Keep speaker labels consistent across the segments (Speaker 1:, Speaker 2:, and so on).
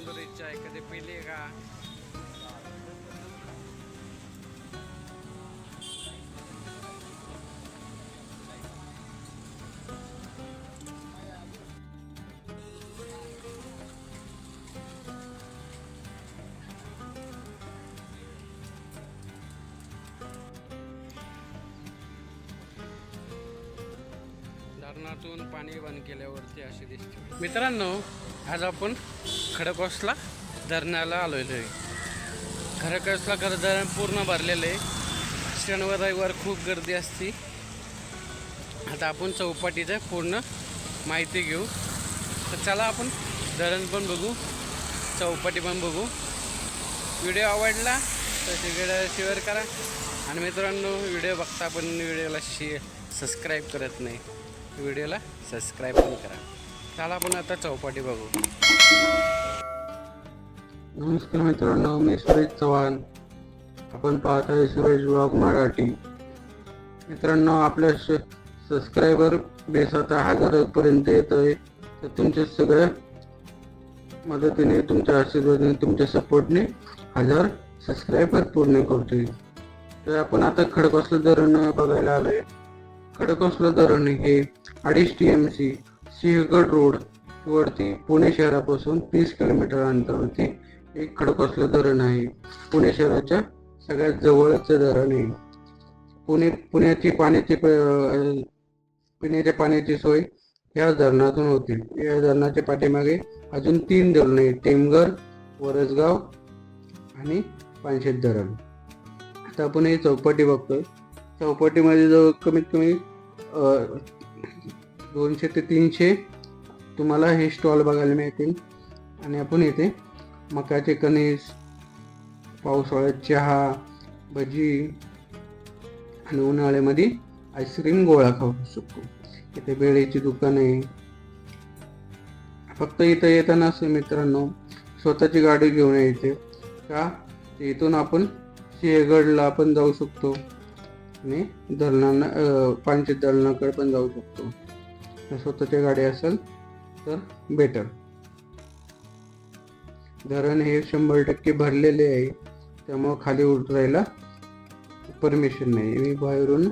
Speaker 1: तंदुरी चाय कधी पिली का धरणातून पाणी बंद केल्यावरती अशी दिसते. मित्रांनो आज आपण खडकवासला धरणाला आलेलो आहे. खडकवासला खरं धरण पूर्ण भरलेलं आहे. शनिवार रविवार खूप गर्दी असते. आता आपण चौपाटीचं पूर्ण माहिती घेऊ. तर चला आपण धरण पण बघू चौपाटी पण बघू. व्हिडिओ आवडला तर तिकडे शेअर करा. आणि मित्रांनो व्हिडिओ बघता पण व्हिडिओला शे सबस्क्राईब करत नाही. व्हिडिओला सबस्क्राईब पण करा. चला आपण आता चौपाटी बघू.
Speaker 2: नमस्कार मित्रांनो मी सुरेश चव्हाण. आपण पाहत आहे सुरेश ब्लॉग मराठी. मित्रांनो आपल्या सबस्क्रायबर बेस आता हजारपर्यंत येत आहे तर तुमच्या सगळ्या मदतीने तुमच्या आशीर्वादाने तुमच्या सपोर्टने हजार सबस्क्रायबर पूर्ण करतोय. तर आपण आता खडकवासला धरण बघायला आलोय. खडकवासला धरण हे अडीच T M C Sinhagad road वरती पुणे शहरापासून तीस किलोमीटर अंतरावरती एक खडकवासला धरण आहे. पुणे शहराच्या सगळ्यात जवळचं धरण आहे. पुणे पुण्याची पाण्याची प- पिण्याच्या पाण्याची सोय या धरणातून होते. या धरणाच्या पाठीमागे अजून तीन धरण आहेत. टेमघर वरसगाव आणि पानशेत धरण. आता आपण हे चौपाटी बघतोय. चौपाटीमध्ये जवळ कमीत कमी दोनशे ते तीनशे तुम्हाला हे स्टॉल बघायला मिळतील. आणि आपण इथे मकाचे कणीस पावसाळ्यात चहा भजी आणि उन्हाळ्यामध्ये आईस्क्रीम गोळा खाऊ शकतो. इथे बेळीची दुकान आहे. फक्त इथं येताना असं मित्रांनो स्वतःची गाडी घेऊन यायचे. का? इथून आपण सिंहगडला पण जाऊ शकतो आणि धरणांना पाणचे धरणाकडे पण जाऊ शकतो. स्वतःची गाडी असेल तर बेटर धरण हे शंभर टक्के भरलेले आहे. त्यामुळं खाली उतरायला परमिशन नाही. मी बाहेरून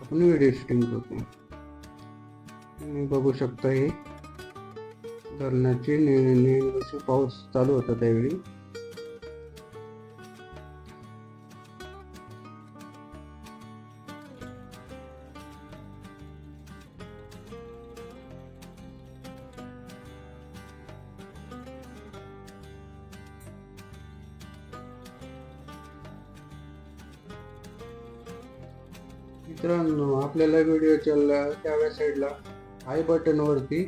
Speaker 2: आपण व्हिडिओ शूटिंग करतो तुम्ही बघू शकता हे. धरणाची ने- पाऊस चालू होता त्यावेळी. मित्रांनो आपल्याला व्हिडिओच्या डाव्या साईडला आय बटनवरती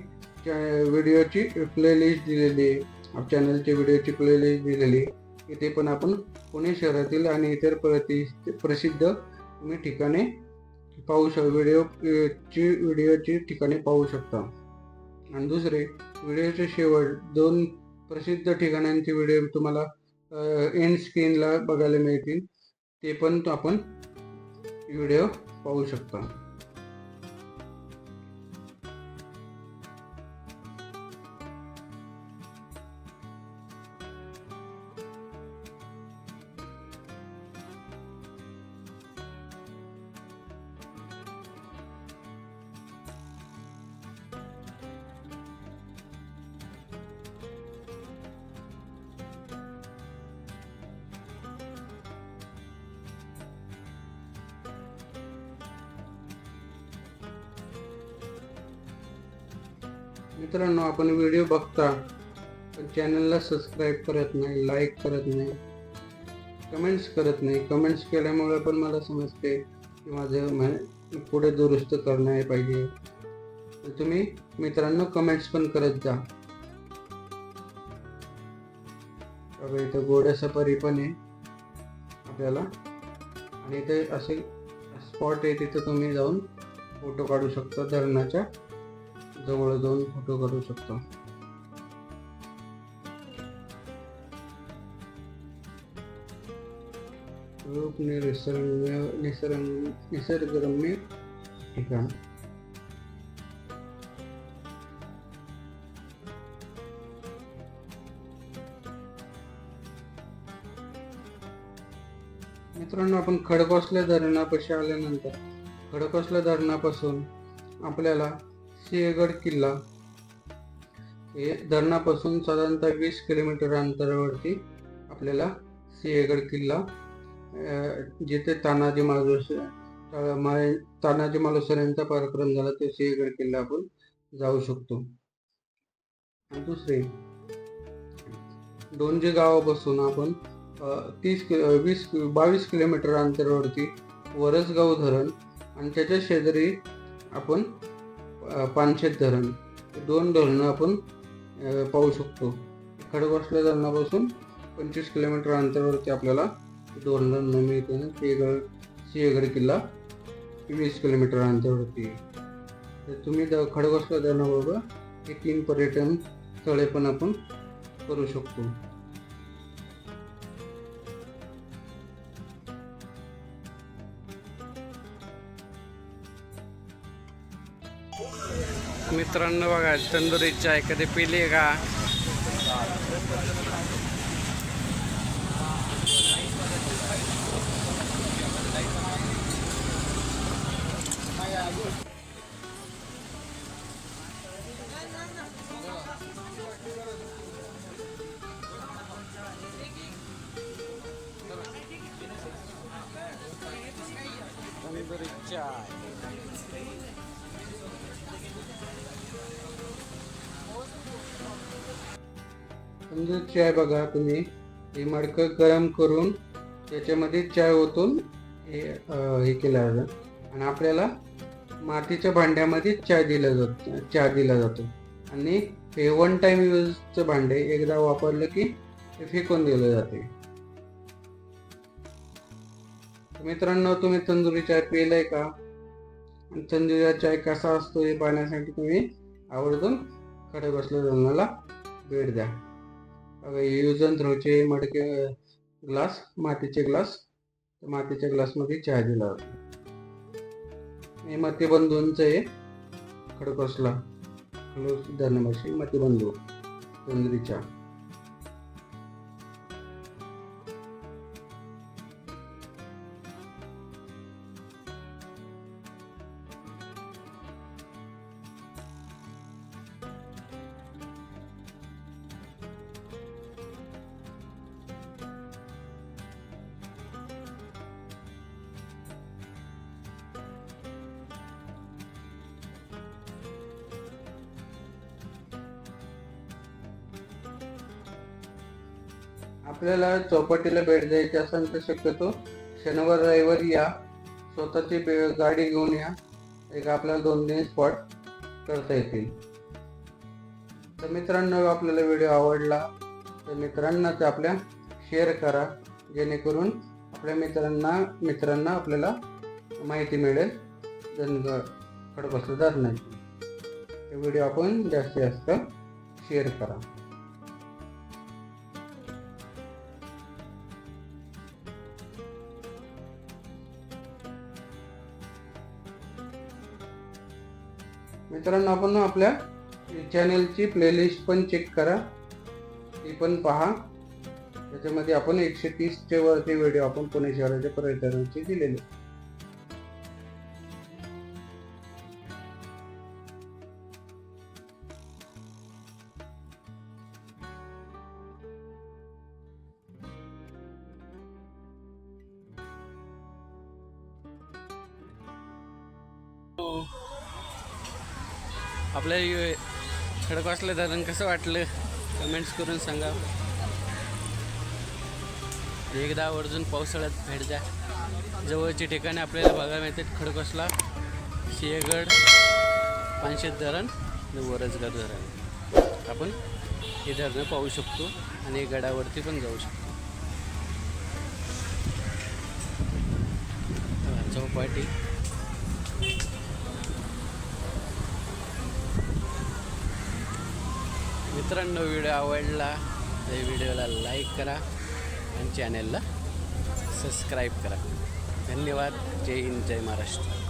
Speaker 2: व्हिडिओची प्लेलिस्ट दिलेली आहे. चॅनलची व्हिडिओची प्लेलिस्ट दिलेली आहे. इथे पण आपण पुणे शहरातील आणि इतर प्रति प्रसिद्ध तुम्ही ठिकाणे पाहू शक व्हिडिओ ची व्हिडिओची ठिकाणे पाहू शकता. आणि दुसरे व्हिडिओचे शेवट दोन प्रसिद्ध ठिकाणांचे व्हिडिओ तुम्हाला एंड स्क्रीनला बघायला मिळतील. ते पण आपण व्हिडिओ पाहू शकता. मित्रांनो आपण व्हिडिओ बघता पण चॅनलला सबस्क्राईब करत नाही लाईक करत नाही कमेंट्स करत नाही. कमेंट्स केल्यामुळे पण मला समजते की माझं पुढे दुरुस्त करणे पाहिजे. तर तुम्ही मित्रांनो कमेंट्स पण करत जा. बघा इथं गोड्या सफारी पण आहे आपल्याला. आणि इथे असे स्पॉट आहे तिथं तुम्ही जाऊन फोटो काढू शकता धरणाच्या. जवळ जाऊन फोटो काढू शकतो. निसर्ग निसर्गरम्य ठिकाण. मित्रांनो आपण खडकोसल्या धरणापाशी आल्यानंतर खडकोसल्या धरणापासून आपल्याला सिंहगड किल्ला. हे धरणापासून साधारणतः वीस किलोमीटर अंतरावरती आपल्याला सिंहगड किल्ला जिथे तानाजी मालुस मा- तानाजी मालुसर यांचा पराक्रम झाला ते सिंहगड किल्ला आपण जाऊ शकतो. आणि दुसरे दोनजे गावापासून आपण तीस कि- वीस बावीस किलोमीटर अंतरावरती वरसगाव धरण आणि त्याच्या शेजारी आपण पानशेत धरण. दोन धरणं आपण पाहू शकतो. खडगोसल्या धरणापासून पंचवीस किलोमीटर अंतरावरती आपल्याला दोन धरणं मिळते सिंहगड सिंहगड किल्ला वीस किलोमीटर अंतरावरती आहे. तर तुम्ही द- खडगोसला धरणाबरोबर हे तीन पर्यटन स्थळे पण आपण करू शकतो.
Speaker 1: मित्रांनो बघा तंदुरी चाय कधी पिली का? तंदुरी चाय
Speaker 2: समजा चाय बघा तुम्ही. हे मडकं गरम करून त्याच्यामध्ये चाय ओतून हे हे केलं जातं. आणि आपल्याला मातीच्या भांड्यामध्ये चाय दिला जातो चहा दिला जातो. आणि हे वन टाइम यूजचं भांडे एकदा वापरलं की ते फेकून दिलं जाते. मित्रांनो तुम्ही तंदुरी चाय पिलाय का? आणि चाय कसा असतो हे पाहण्यासाठी तुम्ही आवर्जून खडे बसल्या धरणाला भेट द्या. यूज अँड थ्रोचे मडके ग्लास मातीचे ग्लास मातीच्या ग्लासमध्ये चहा दिला जातो. हे मतीबंधूंचं आहे खडकसला धरणापाशी मतीबंधू तंदुरी चहा आपल्याला चौपाटीला भेट द्यायची असेल तर शक्यतो शनिवार रविवारी या. स्वतःची गाडी घेऊन या. एक आपल्याला दोन तीन स्पॉट करता येतील. तर मित्रांनो आपल्याला व्हिडिओ आवडला तर मित्रांनाच आपल्या शेअर करा. जेणेकरून आपल्या मित्रांना मित्रांना आपल्याला माहिती मिळेल. धनगर खडबसलं जात नाही. ते व्हिडिओ आपण जास्तीत जास्त शेअर करा. मित्रांनो आपण आपल्या चॅनलची प्लेलिस्ट पण चेक करा. ती पण पहा. त्याच्यामध्ये आपण एकशे तीसच्या वरती व्हिडिओ आपण पुणे शहराच्या पर्यटनाचे दिलेले
Speaker 1: आपल्या यु- धरण कसं वाटलं? कमेंट्स करून सांगा. एकदा आवर्जून पावसाळ्यात भेट द्या. जवळची ठिकाणे आपल्याला बघायला मिळतात. खडकवासला सिंहगड पानशेत धरण आणि वरजगड धरण. आपण हे धरणं पाहू शकतो आणि गडावरती पण जाऊ शकतो. चौपाटी. मित्रांनो व्हिडिओ आवडला तर व्हिडिओला लाईक करा आणि चॅनलला सबस्क्राईब करा. धन्यवाद. जय हिंद जय महाराष्ट्र.